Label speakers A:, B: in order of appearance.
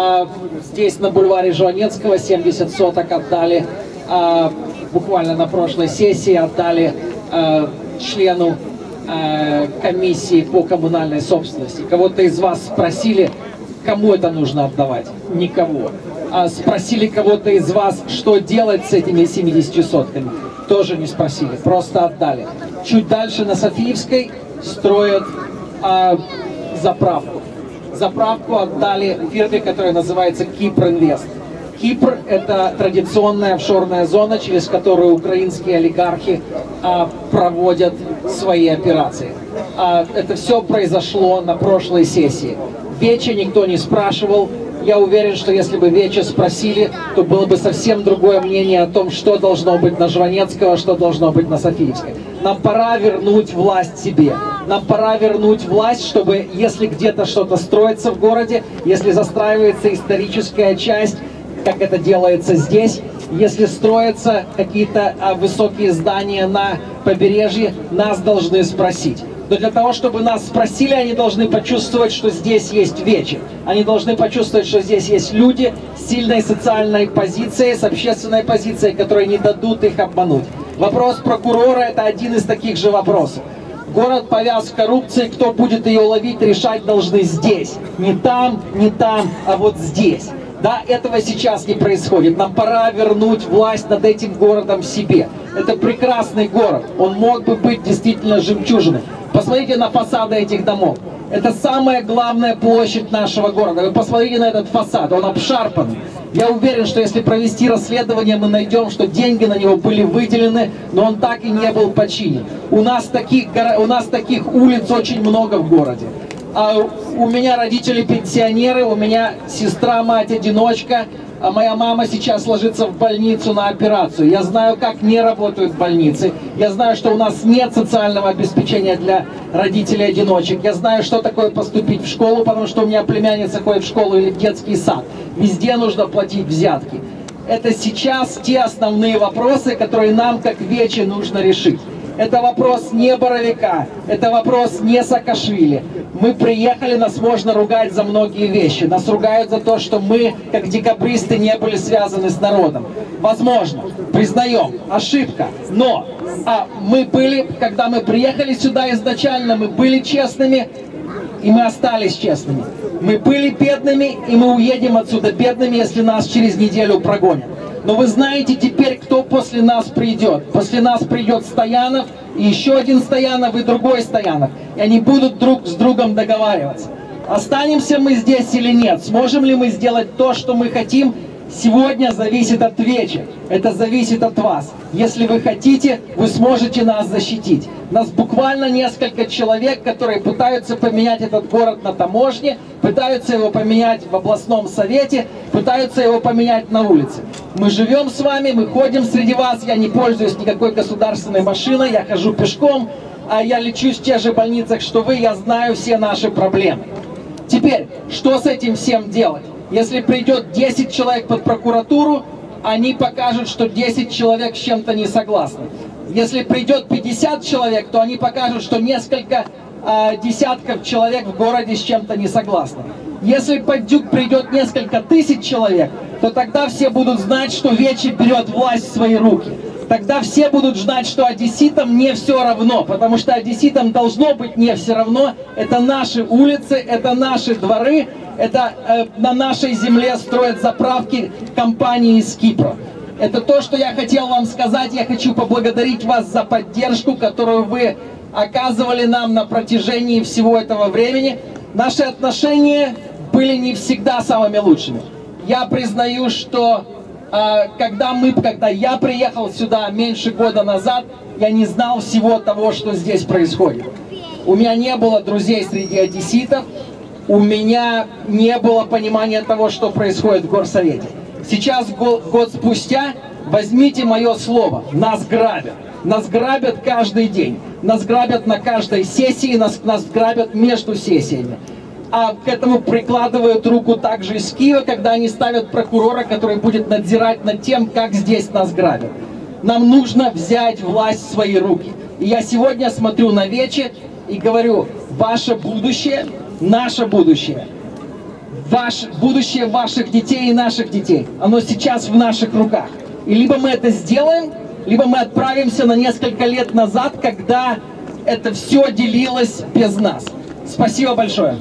A: А, здесь на бульваре Жванецкого 70 соток отдали а, буквально на прошлой сессии отдали а, члену а, комиссии по коммунальной собственности. Кого-то из вас спросили, кому это нужно отдавать? Никого. А спросили кого-то из вас, что делать с этими 70 сотками? Тоже не спросили, просто отдали. Чуть дальше на Софиевской строят а, заправку. Заправку отдали фирме, которая называется Кипр Инвест. Кипр – это традиционная офшорная зона, через которую украинские олигархи а, проводят свои операции. А, это все произошло на прошлой сессии. Вече никто не спрашивал. Я уверен, что если бы Вече спросили, то было бы совсем другое мнение о том, что должно быть на Жванецкого, что должно быть на Софиевской. Нам пора вернуть власть себе. Нам пора вернуть власть, чтобы, если где-то что-то строится в городе, если застраивается историческая часть, как это делается здесь, если строятся какие-то а, высокие здания на побережье, нас должны спросить. Но для того, чтобы нас спросили, они должны почувствовать, что здесь есть вечер. Они должны почувствовать, что здесь есть люди с сильной социальной позицией, с общественной позицией, которые не дадут их обмануть. Вопрос прокурора – это один из таких же вопросов. Город повяз коррупцией, кто будет ее ловить, решать должны здесь. Не там, не там, а вот здесь. Да, этого сейчас не происходит. Нам пора вернуть власть над этим городом себе. Это прекрасный город. Он мог бы быть действительно жемчужиной. Посмотрите на фасады этих домов. Это самая главная площадь нашего города. Вы посмотрите на этот фасад, он обшарпанный. Я уверен, что если провести расследование, мы найдем, что деньги на него были выделены, но он так и не был починен. У нас таких, у нас таких улиц очень много в городе. А у меня родители пенсионеры, у меня сестра, мать одиночка, а моя мама сейчас ложится в больницу на операцию. Я знаю, как не работают больницы. Я знаю, что у нас нет социального обеспечения для родителей-одиночек. Я знаю, что такое поступить в школу, потому что у меня племянница ходит в школу или в детский сад. Везде нужно платить взятки. Это сейчас те основные вопросы, которые нам, как Вечи, нужно решить. Это вопрос не Боровика, это вопрос не Саакашвили. Мы приехали, нас можно ругать за многие вещи. Нас ругают за то, что мы, как декабристы, не были связаны с народом. Возможно, признаем, ошибка. Но а мы были, когда мы приехали сюда изначально, мы были честными, и мы остались честными. Мы были бедными, и мы уедем отсюда бедными, если нас через неделю прогонят. Но вы знаете теперь, кто после нас придет. После нас придет Стоянов, и еще один Стоянов, и другой Стоянов. И они будут друг с другом договариваться. Останемся мы здесь или нет? Сможем ли мы сделать то, что мы хотим? Сегодня зависит от вечера. Это зависит от вас. Если вы хотите, вы сможете нас защитить. Нас буквально несколько человек, которые пытаются поменять этот город на таможне, пытаются его поменять в областном совете, пытаются его поменять на улице. Мы живем с вами, мы ходим среди вас, я не пользуюсь никакой государственной машиной, я хожу пешком, а я лечусь в тех же больницах, что вы, я знаю все наши проблемы. Теперь, что с этим всем делать? Если придет 10 человек под прокуратуру, они покажут, что 10 человек с чем-то не согласны. Если придет 50 человек, то они покажут, что несколько э, десятков человек в городе с чем-то не согласны. Если Поддюк придет несколько тысяч человек, то тогда все будут знать, что Вечи берет власть в свои руки. Тогда все будут знать, что одесситам не все равно, потому что одесситам должно быть не все равно. Это наши улицы, это наши дворы, это э, на нашей земле строят заправки компании из Кипра. Это то, что я хотел вам сказать. Я хочу поблагодарить вас за поддержку, которую вы оказывали нам на протяжении всего этого времени. Наши отношения были не всегда самыми лучшими. Я признаю, что э, когда мы, когда я приехал сюда меньше года назад, я не знал всего того, что здесь происходит. У меня не было друзей среди одесситов, у меня не было понимания того, что происходит в горсовете. Сейчас, год спустя, возьмите мое слово, нас грабят. Нас грабят каждый день. Нас грабят на каждой сессии, нас, нас грабят между сессиями. А к этому прикладывают руку также из Киева, когда они ставят прокурора, который будет надзирать над тем, как здесь нас грабят. Нам нужно взять власть в свои руки. И я сегодня смотрю на Вече и говорю, ваше будущее наше будущее ваш, будущее ваших детей и наших детей. Оно сейчас в наших руках. И либо мы это сделаем, либо мы отправимся на несколько лет назад, когда это все делилось без нас. Спасибо большое.